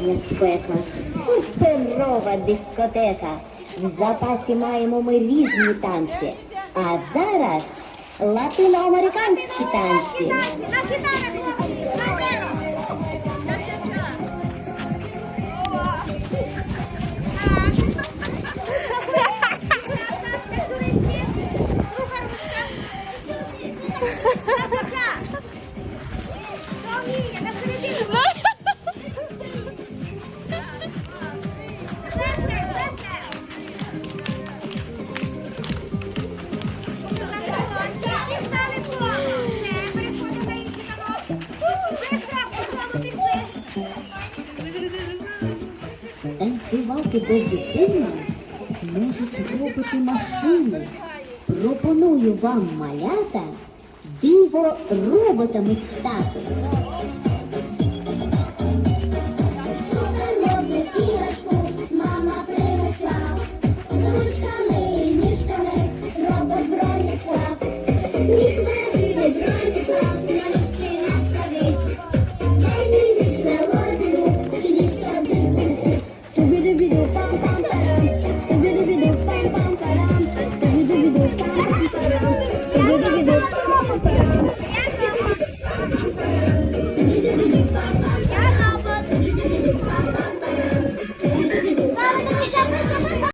дискотека, суперова дискотека. В запасі маємо ми різні танці. А зараз латиноамериканські танці. На Танцювати позитивно можуть робити машини. Пропоную вам малята диво роботами стати.